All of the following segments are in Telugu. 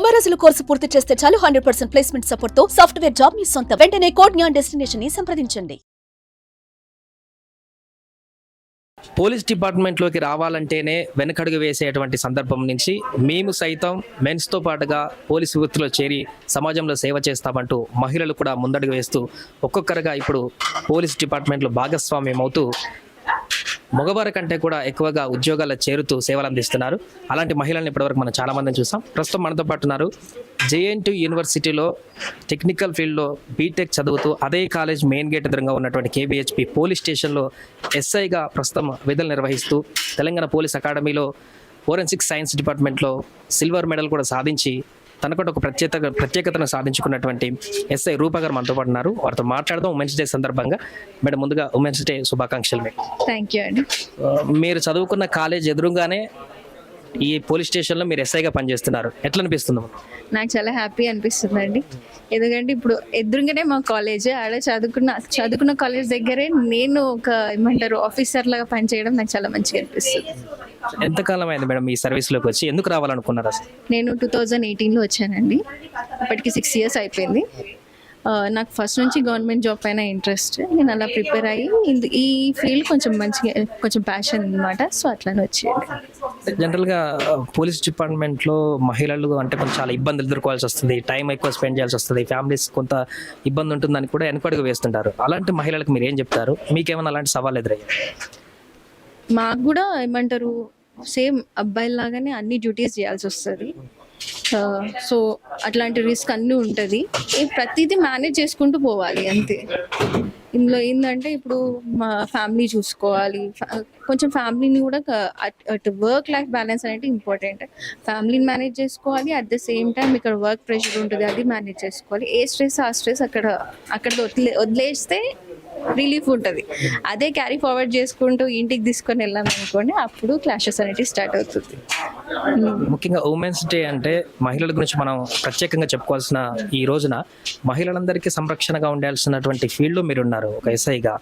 సమరసులు కోర్సు పూర్తి చేస్తే చాలు హండ్రెడ్ పర్సెంట్ ప్లేస్మెంట్ సపోర్ట్తో సాఫ్ట్వేర్ జాబ్ మీ సొంత. వెంటనే కోడ్ జ్ఞాన్ డెస్టినేషన్ని సంప్రదించండి. పోలీస్ డిపార్ట్మెంట్లోకి రావాలంటేనే వెనకడుగు వేసేటువంటి సందర్భం నుంచి మేము సైతం మెన్స్తో పాటుగా పోలీసు వృత్తిలో చేరి సమాజంలో సేవ చేస్తామంటూ మహిళలు కూడా ముందడుగు వేస్తూ ఒక్కొక్కరుగా ఇప్పుడు పోలీస్ డిపార్ట్మెంట్లో భాగస్వామ్యం అవుతూ మగవారి కంటే కూడా ఎక్కువగా ఉద్యోగాల చేరుతూ సేవలు అందిస్తున్నారు. అలాంటి మహిళలను ఇప్పటివరకు మనం చాలా మందిని చూసాం. ప్రస్తుతం మనతో పాటు ఉన్నారు. జేఎన్టీ యూనివర్సిటీలో టెక్నికల్ ఫీల్డ్లో బీటెక్ చదువుతూ అదే కాలేజ్ మెయిన్ గేట్ ఎదురుగా ఉన్నటువంటి కేబిహెచ్పి పోలీస్ స్టేషన్లో ఎస్ఐగా ప్రస్తుతం విధులు నిర్వహిస్తూ తెలంగాణ పోలీస్ అకాడమీలో ఫోరెన్సిక్ సైన్స్ డిపార్ట్మెంట్లో సిల్వర్ మెడల్ కూడా సాధించి తనకంటే ఒక ప్రత్యేక ప్రత్యేకతను సాధించుకున్నటువంటి ఎస్ఐ రూపా గారు మనతో పాటు ఉన్నారు. వారితో మాట్లాడదాం ఉమెన్స్ డే సందర్భంగా. మేడం ముందుగా ఉమెన్స్ డే శుభాకాంక్షలు మీకు. థ్యాంక్ యూ అండి. మీరు చదువుకున్న కాలేజ్ ఎదురుగానే ఈ పోలీస్ స్టేషన్లో మీరు ఎస్ఐగా పనిచేస్తున్నారు. ఎట్లా అనిపిస్తుంది? నాకు చాలా హ్యాపీ అనిపిస్తుంది అండి ఎందుకంటే ఇప్పుడు ఎదురుగానే మా కాలేజ్ ఆడ చదువుకున్న చదువుకున్న కాలేజ్ దగ్గరే నేను ఒక ఏమంటారు ఆఫీసర్ లాగా పనిచేయడం నాకు చాలా మంచిగా అనిపిస్తుంది. ఎంతకాలం అయింది మేడం ఈ సర్వీస్లోకి వచ్చి? ఎందుకు రావాలనుకున్నారు అసలు? నేను టూ థౌజండ్ ఎయిటీన్లో వచ్చానండి. ఇప్పటికి సిక్స్ ఇయర్స్ అయిపోయింది. ఆ, నాకు ఫస్ట్ నుంచి గవర్నమెంట్ జాబ్ పైన ఇంట్రెస్ట్ నేను అలా ప్రిపేర్ అయ్యి ఇందు- ఈ ఫీల్డ్ కొంచెం మంచిగా కొంచెం ప్యాషన్ అనమాట సో అట్లానే వచ్చేది జనరల్గా పోలీస్ డిపార్ట్మెంట్లో మహిళలు అంటే కొంచెం చాలా ఇబ్బందులు ఎదుర్కోవాల్సి వస్తుంది. టైం ఎక్కువ స్పెండ్ చేయాల్సి వస్తుంది. ఫ్యామిలీస్ కొంత ఇబ్బంది ఉంటుందని కూడా వెనకడుగు వేస్తుంటారు. అలాంటి మహిళలకు మీరు ఏం చెప్తారు? మీకేమైనా అలాంటి సవాల్ ఎదురయ్యాయి మాకు కూడా ఏమంటారు సేమ్ అబ్బాయిలాగానే అన్ని డ్యూటీస్ చేయాల్సి వస్తుంది. సో అట్లాంటి రిస్క్ అన్నీ ఉంటుంది. ప్రతిదీ మేనేజ్ చేసుకుంటూ పోవాలి అంతే. ఇందులో ఏంటంటే ఇప్పుడు మా ఫ్యామిలీ చూసుకోవాలి. కొంచెం ఫ్యామిలీని కూడా అట్- అటు వర్క్ లైఫ్ బ్యాలెన్స్ అనేది ఇంపార్టెంట్ ఫ్యామిలీని మేనేజ్ చేసుకోవాలి. అట్ ద సేమ్ టైం ఇక్కడ వర్క్ ప్రెషర్ ఉంటుంది. అది మేనేజ్ చేసుకోవాలి. ఏ స్ట్రెస్ ఆ స్ట్రెస్ అక్కడ అక్కడ వదిలే వదిలేస్తే రిలీఫ్ ఉంటుంది. అదే క్యారీ ఫార్వర్డ్ చేసుకుంటూ ఇంటికి తీసుకొని వెళ్ళాం అనుకోండి అప్పుడు క్లాషెస్ అనేవి స్టార్ట్ అవుతుంది. ముఖ్యంగా ఉమెన్స్ డే అంటే మహిళల గురించి మనం ప్రత్యేకంగా చెప్పుకోవాల్సిన ఈ రోజున మహిళలందరికీ సంరక్షణగా ఉండాల్సినటువంటి ఫీల్డ్లో మీరు ఉన్నారు ఒక ఎస్ఐగా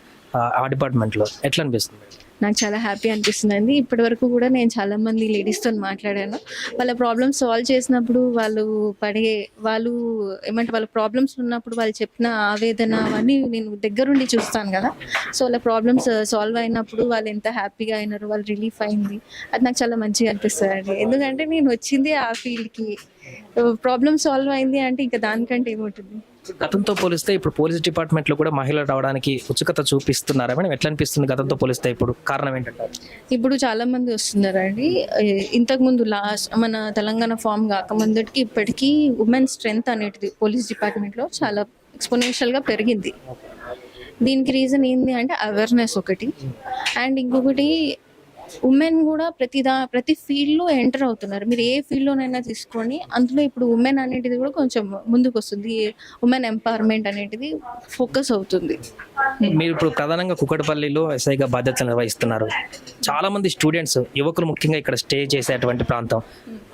ఆ డిపార్ట్మెంట్లో. ఎట్లా అనిపిస్తుంది నాకు చాలా హ్యాపీ అనిపిస్తుందండి. ఇప్పటి వరకు కూడా నేను చాలా మంది లేడీస్తో మాట్లాడాను. వాళ్ళ ప్రాబ్లమ్స్ సాల్వ్ చేసినప్పుడు వాళ్ళు పడే వాళ్ళు ఏమంటే వాళ్ళ ప్రాబ్లమ్స్ ఉన్నప్పుడు వాళ్ళు చెప్పిన ఆవేదన అవన్నీ నేను దగ్గరుండి చూస్తాను కదా. సో వాళ్ళ ప్రాబ్లమ్స్ సాల్వ్ uh, అయినప్పుడు వాళ్ళు ఎంత హ్యాపీగా అయినారు వాళ్ళు రిలీఫ్ అయింది. అది నాకు చాలా మంచిగా అనిపిస్తుంది అండి ఎందుకంటే నేను వచ్చింది ఆ ఫీల్డ్కి ప్రాబ్లమ్ సాల్వ్ అయింది అంటే ఇంకా దానికంటే ఏముంటుంది గతంతో పోలిస్తే ఇప్పుడు పోలీస్ డిపార్ట్మెంట్లో కూడా మహిళలు రావడానికి ఉత్సుకత చూపిస్తున్నారా? మేడం ఎట్లా అనిపిస్తుంది గతంతో పోలిస్తే ఇప్పుడు కారణం ఏంటంటే ఇప్పుడు చాలా మంది వస్తున్నారండి. ఏ- ఇంతకు ముందు లాస్ట్ మన తెలంగాణ ఫామ్ కాకముందుకి ఇప్పటికీ ఉమెన్ స్ట్రెంగ్త్ అనేది పోలీస్ డిపార్ట్మెంట్లో చాలా ఎక్స్పోనెన్షియల్గా పెరిగింది. దీనికి రీజన్ ఏంటి అంటే అవేర్నెస్ ఒకటి. అండ్ ఇంకొకటి ఉమెన్ కూడా ప్రతి దా ప్రతి ఫీల్డ్లో ఎంటర్ అవుతున్నారు. మీరు ఏ ఫీల్డ్లోనైనా తీసుకొని అందులో ఇప్పుడు ఉమెన్ అనేటిది కూడా కొంచెం ముందుకు వస్తుంది ఉమెన్ ఎంపవర్మెంట్ అనేటిది ఫోకస్ అవుతుంది. మీరు ఇప్పుడు ప్రధానంగా కుకటపల్లిలో ఎస్ఐగా బాధ్యతలు నిర్వహిస్తున్నారు. చాలా మంది స్టూడెంట్స్ యువకులు ముఖ్యంగా ఇక్కడ స్టే చేసేటువంటి ప్రాంతం.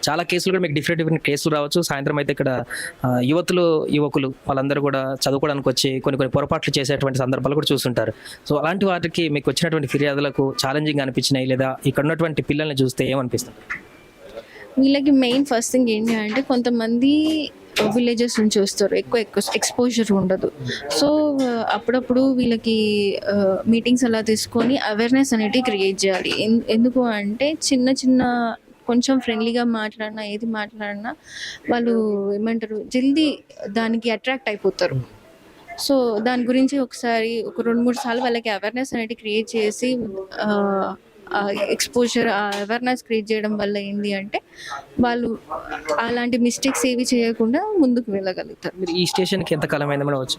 చాలా కేసులు కూడా మీకు డిఫరెంట్ డిఫరెంట్ కేసులు రావచ్చు. సాయంత్రం అయితే ఇక్కడ ఆ, యువతులు యువకులు వాళ్ళందరూ కూడా చదువుకోవడానికి వచ్చి కొన్ని కొన్ని పొరపాట్లు చేసేటువంటి సందర్భాలు కూడా చూస్తుంటారు. సో అలాంటి వాటికి మీకు వచ్చినటువంటి ఫిర్యాదులకు ఛాలెంజింగ్ అనిపించినాయి లేదా ఇక్కడ ఉన్నటువంటి పిల్లల్ని చూస్తే ఏమనిపిస్తుంది? వీళ్ళకి మెయిన్ ఫస్ట్ థింగ్ ఏంటి అంటే కొంతమంది uh, విలేజెస్ నుంచి వస్తారు. ఎక్కువ ఎక్కువ ఎక్స్పోజర్ ఉండదు. సో uh, అప్పుడప్పుడు వీళ్ళకి uh, మీటింగ్స్ అలా తీసుకొని అవేర్నెస్ అనేది క్రియేట్ చేయాలి. ఎందుకు అంటే చిన్న చిన్న కొంచెం ఫ్రెండ్లీగా మాట్లాడినా ఏది మాట్లాడినా వాళ్ళు ఏమంటారు జల్దీ దానికి అట్రాక్ట్ అయిపోతారు. సో దాని గురించి ఒకసారి ఒక రెండు మూడు సార్లు వాళ్ళకి అవేర్నెస్ అనేది క్రియేట్ చేసి ఎక్స్పోజర్ అవేర్నెస్ క్రియేట్ చేయడం వల్ల ఏంటి అంటే వాళ్ళు అలాంటి మిస్టేక్స్ ఏవి చేయకుండా ముందుకు వెళ్ళగలుగుతారు. మీరు ఈ స్టేషన్కి ఎంత కాలం అయింది మేడం వచ్చి?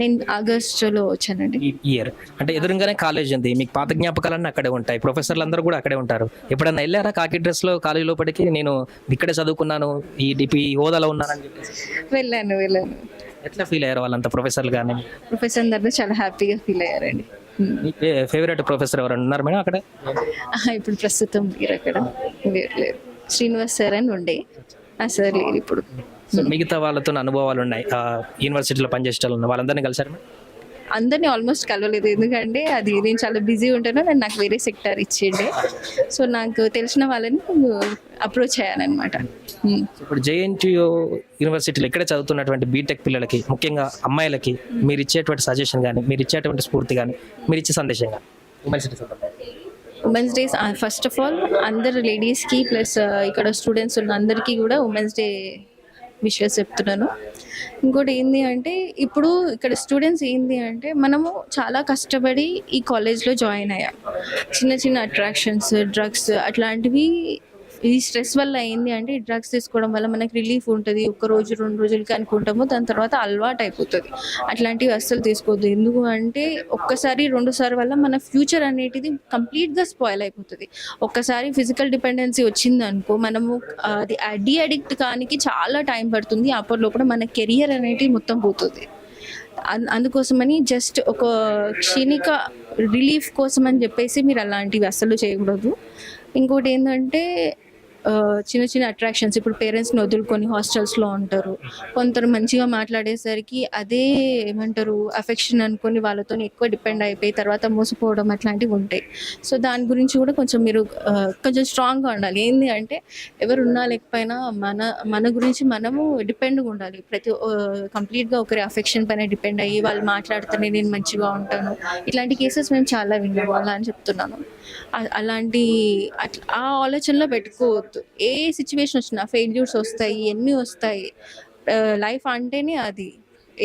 నేను ఆగస్టులో వచ్చానండి. ఇయర్ అంటే ఎదురుగానే కాలేజ్ ఉంది. మీకు పాత జ్ఞాపకాలన్నీ అక్కడే ఉంటాయి. ప్రొఫెసర్లు అందరూ కూడా అక్కడే ఉంటారు. ఎప్పుడన్నా వెళ్ళారా కాకి డ్రెస్లో కాలేజ్ లోపలికి? నేను ఇక్కడే చదువుకున్నాను ఈ డిపి హోదాలో ఉన్నానని చెప్పేసి. వెళ్ళాను వెళ్ళాను. ఎట్లా ఫీల్ అయ్యారు వాళ్ళంతా ప్రొఫెసర్లు కానీ ప్రొఫెసర్ అందరూ చాలా హ్యాపీగా ఫీల్ అయ్యారండి. ఫేవరెట్ ప్రొఫెసర్ ఎవరైనా ఉన్నారు మేడం అక్కడ? ఇప్పుడు ప్రస్తుతం లేరు అక్కడ లేరు లేరు. శ్రీనివాస్ సార్ అని ఉండే. ఆ సార్ లేరు ఇప్పుడు. మిగతా వాళ్ళతో అనుభవాలు ఉన్నాయి. ఆ, యూనివర్సిటీలో పనిచేసే. వాళ్ళందరినీ కలిసారు మేడం? అందరినీ ఆల్మోస్ట్ కలవలేదు. ఎందుకంటే అది నేను చాలా బిజీ ఉంటాను. నేను నాకు వేరే సెక్టర్ ఇచ్చిండే. సో నాకు తెలిసిన వాళ్ళని అప్రోచ్ Hmm. ఇప్పుడు జేఎన్టీయూ యూనివర్సిటీలో ఇక్కడే చదువుతున్నటువంటి బీటెక్ పిల్లలకి ముఖ్యంగా అమ్మాయిలకి మీరు ఇచ్చేటువంటి సజెషన్ కానీ మీరు ఇచ్చేటువంటి స్ఫూర్తి కానీ మీరు ఇచ్చే సందేశం కానీ. Women's days first of all అందరు లేడీస్కి ప్లస్ ఇక్కడ స్టూడెంట్స్ ఉన్న అందరికీ కూడా ఉమెన్స్ డే విషయాలు చెప్తున్నాను. ఇంకోటి ఏంటి అంటే ఇప్పుడు ఇక్కడ స్టూడెంట్స్ ఏంది అంటే మనము చాలా కష్టపడి ఈ కాలేజ్లో జాయిన్ అయ్యాం. చిన్న చిన్న అట్రాక్షన్స్ డ్రగ్స్ అట్లాంటివి ఈ స్ట్రెస్ వల్ల ఏంది అంటే ఈ డ్రగ్స్ తీసుకోవడం వల్ల మనకి రిలీఫ్ ఉంటుంది. ఒక రోజు రెండు రోజులకి అనుకుంటాము. దాని తర్వాత అలవాటు అయిపోతుంది. అట్లాంటివి అస్సలు తీసుకోవద్దు. ఎందుకు అంటే ఒక్కసారి రెండుసారి వల్ల మన ఫ్యూచర్ అనేటిది కంప్లీట్గా స్పాయిల్ అయిపోతుంది. ఒక్కసారి ఫిజికల్ డిపెండెన్సీ వచ్చింది అనుకో మనము అది అడి అడిక్ట్ కానికి చాలా టైం పడుతుంది. అప్పట్లో కూడా మన కెరియర్ అనేది మొత్తం పోతుంది. అందుకోసమని జస్ట్ ఒక క్షణిక రిలీఫ్ కోసం అని చెప్పేసి మీరు అలాంటివి అస్సలు చేయకూడదు. ఇంకోటి ఏంటంటే చిన్న చిన్న అట్రాక్షన్స్ ఇప్పుడు పేరెంట్స్ని వదులుకొని హాస్టల్స్లో ఉంటారు. కొందరు మంచిగా మాట్లాడేసరికి అదే ఏమంటారు అఫెక్షన్ అనుకొని వాళ్ళతో ఎక్కువ డిపెండ్ అయిపోయి తర్వాత మోసపోవడం అట్లాంటివి ఉంటాయి. సో దాని గురించి కూడా కొంచెం మీరు కొంచెం స్ట్రాంగ్గా ఉండాలి. ఏంటి అంటే ఎవరు ఉన్నా లేకపోయినా మన మన గురించి మనము డిపెండ్గా ఉండాలి. ప్రతి కంప్లీట్గా ఒకరి అఫెక్షన్ పైన డిపెండ్ అయ్యి వాళ్ళు మాట్లాడితేనే నేను మంచిగా ఉంటాను. ఇట్లాంటి కేసెస్ మేము చాలా విన్నాము. అలా అని చెప్తున్నాను. అలాంటి అట్లా ఆ ఆలోచనలో పెట్టుకోవద్దు. ఏ సిచ్యువేషన్ వచ్చినా ఫెయిల్యూర్స్ వస్తాయి ఎన్ని వస్తాయి లైఫ్ అంటేనే అది.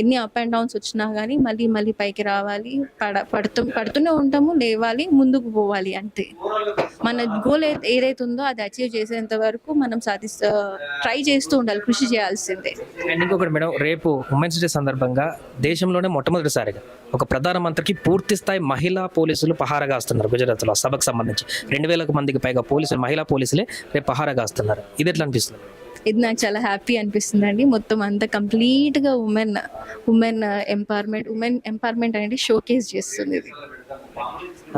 ఎన్ని అప్ అండ్ డౌన్స్ వచ్చినా కానీ మళ్ళీ మళ్ళీ పైకి రావాలి పడ పడుతూ పడుతూనే ఉంటాము లేవాలి ముందుకు పోవాలి అంతే. మన గోల్ ఏదైతే ఉందో అది అచీవ్ చేసేంత వరకు మనం సాధిస్తా ట్రై చేస్తూ ఉండాలి కృషి చేయాల్సిందే. అండ్ ఇంకొకటి మేడం రేపు ఉమెన్స్ డే సందర్భంగా దేశంలోనే మొట్టమొదటిసారిగా ఒక ప్రధానమంత్రికి పూర్తి స్థాయి మహిళా పోలీసులు పహారా కాస్తున్నారు గుజరాత్లో సభకు సంబంధించి. రెండు వేలకు మందికి పైగా పోలీసులు మహిళా పోలీసులే రేపు పహారా కాస్తున్నారు ఇది ఎట్లా అనిపిస్తుంది? ఇది నాకు చాలా హ్యాపీ అనిపిస్తుంది అండి మొత్తం అంతా కంప్లీట్గా women women empowerment women empowerment అనేది షోకేస్ చేస్తుంది ఇది.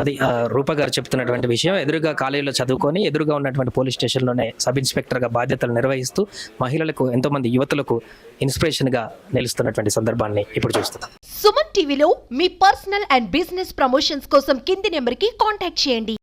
అది రూప గారు చెప్తున్నటువంటి విషయం. ఎదురుగా కాలేజీలో చదువుకొని ఎదురుగా ఉన్నటువంటి పోలీస్ స్టేషన్లోనే సబ్ ఇన్స్పెక్టర్గా బాధ్యతలు నిర్వహిస్తూ మహిళలకు ఎంతోమంది యువతులకు ఇన్స్పిరేషన్గా నిలుస్తున్నటువంటి సందర్భాన్ని ఇప్పుడు చూస్తున్నాం. సుమన్ టీవీలో మీ పర్సనల్ అండ్ బిజినెస్ ప్రమోషన్స్ కోసం కింది నెంబర్కి కాంటాక్ట్ చేయండి.